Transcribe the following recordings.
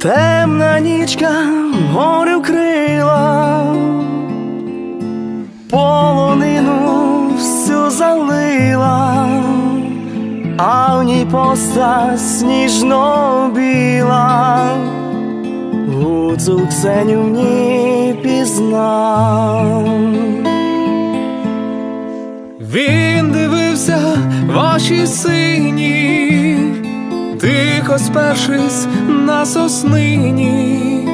Темна нічка гори вкрила, полонину всю залила, а в ній постать сніжно біла, гуцул Ксеню в ній пізнав. Він дивився ваші сині, тихо спершись на соснині,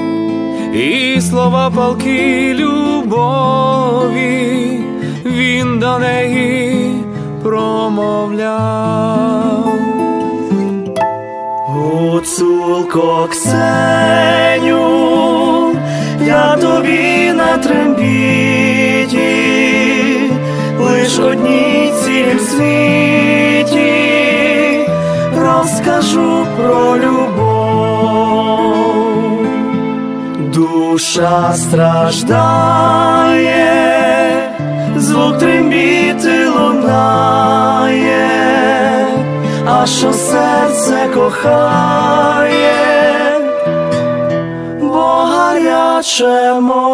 і слова палки любові він до неї промовляв. Гуцулко Ксеню, я тобі на трембіті, лиш одній цілім світі розкажу про любов. Душа страждає, звук трембіти лунає, а що серце кохає, бо гаряче мов.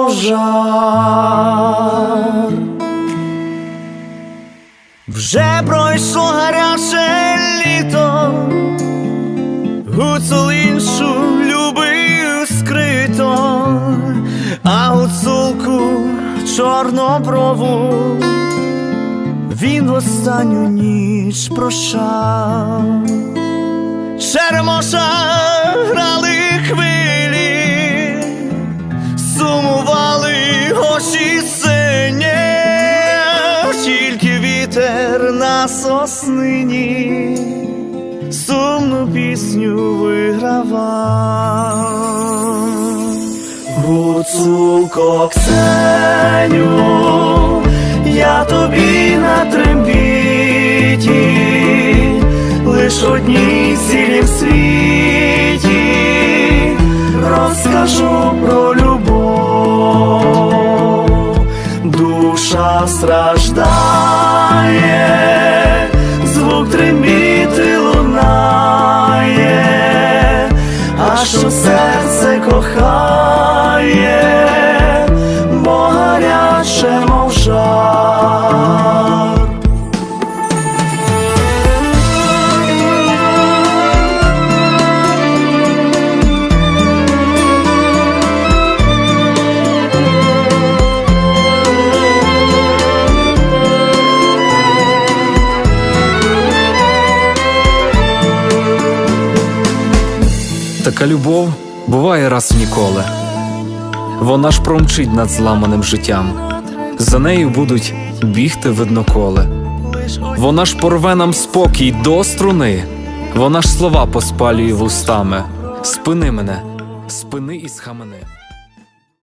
Вже пройшло гаряче гуцул іншу любив скрито, а гуцулку чорноброву він в останню ніч прощав. Черемоша грали хвилі, сумували очі сині, тільки вітер на соснині пісню вигравав. Гуцулко Ксеню, я тобі на трембіті, лиш одній цілім світі розкажу про любов, душа страждає, звук трембіти лунає, а що Така любов буває раз в ніколи. Вона ж промчить над зламаним життям. За нею будуть бігти видноколи. Вона ж порве нам спокій до струни. Вона ж слова поспалює вустами. Спини мене, спини і схамени.